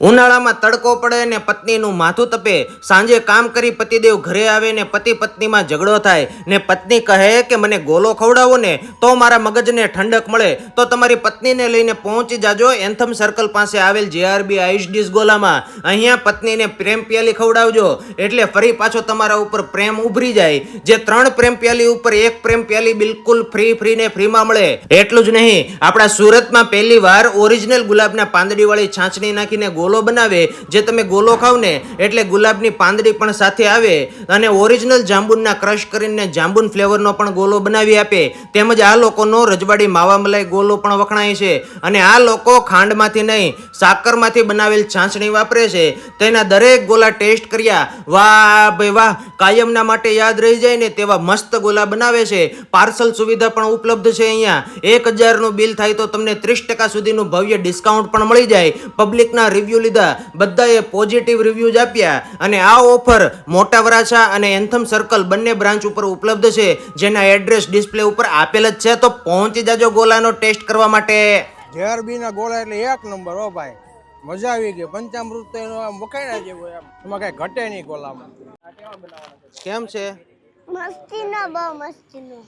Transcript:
ઉનાળામાં તડકો પડે ને પત્નીનું માથું તપે. સાંજે કામ કરી પતિદેવ ઘરે આવે ને પતિ પત્નીમાં ઝઘડો થાય. ને પત્ની કહે કે, મને ગોલો ખવડાવો ને, તો મારા મગજને ઠંડક મળે. તો તમારી પત્નીને લઈને પહોંચી જાજો એન્થમ સર્કલ પાસે આવેલ જેઆરબી આયુષ ડીશ ગોલામાં. અહીંયા પત્નીને પ્રેમ પ્યાલી ખવડાવજો. એટલે ફરી પાછો તમારા ઉપર પ્રેમ ઉભરી જાય. જે ત્રણ પ્રેમ પ્યાલી ઉપર એક પ્રેમ પ્યાલી બિલકુલ ફ્રી ફ્રી ને ફ્રીમાં મળે. એટલું જ નહીં. આપણા સુરતમાં પહેલી વાર ઓરિજિનલ ગુલાબના પાંદડીવાળી છાંચણી નાખીને ગોલો બનાવે, જે તમે ગોલો ખાવ ને એટલે ગુલાબની પાંદડી પણ સાથે આવે અને ઓરિજિનલ જાંબુનના ક્રશ કરીને જાંબુન ફ્લેવરનો પણ ગોલો બનાવી આપે. તેમજ આ લોકોનો રજવાડી માવા મલાઈ ગોલો પણ વખણાય છે. અને આ લોકો ખાંડમાંથી નહીં, સાકરમાંથી બનાવેલ છાંચણી વાપરે છે. તેના દરેક ગોલા ટેસ્ટ કર્યા, વાહ ભાઈ વાહ, કાયમના માટે યાદ રહી જાય ને તેવા મસ્ત ગોલા બનાવે છે. પાર્સલ સુવિધા પણ ઉપલબ્ધ છે અહીંયા. એક હજારનું બિલ થાય તો તમને ત્રીસ ટકા સુધીનું ભવ્ય ડિસ્કાઉન્ટ પણ મળી જાય. પબ્લિકના રિવ્યૂ લીધા બધાએ પોઝિટિવ રિવ્યૂઝ આપ્યા અને આ ઓફર મોટા વરાછા અને એન્થમ સર્કલ બંને બ્રાન્ચ ઉપર ઉપલબ્ધ છે જેના એડ્રેસ ડિસ્પ્લે ઉપર આપેલ જ છે. તો પહોંચી જાજો ગોલાનો ટેસ્ટ કરવા માટે. જેઆરબી ના ગોળા એટલે એક નંબર હો ભાઈ. મજા આવી ગઈ. પંચામૃત તો એનો જેવું એમ એમાં કઈ ઘટે નહીં ગોલામાં. કેમ છે? મસ્તીનો બહુ મસ્તીનો.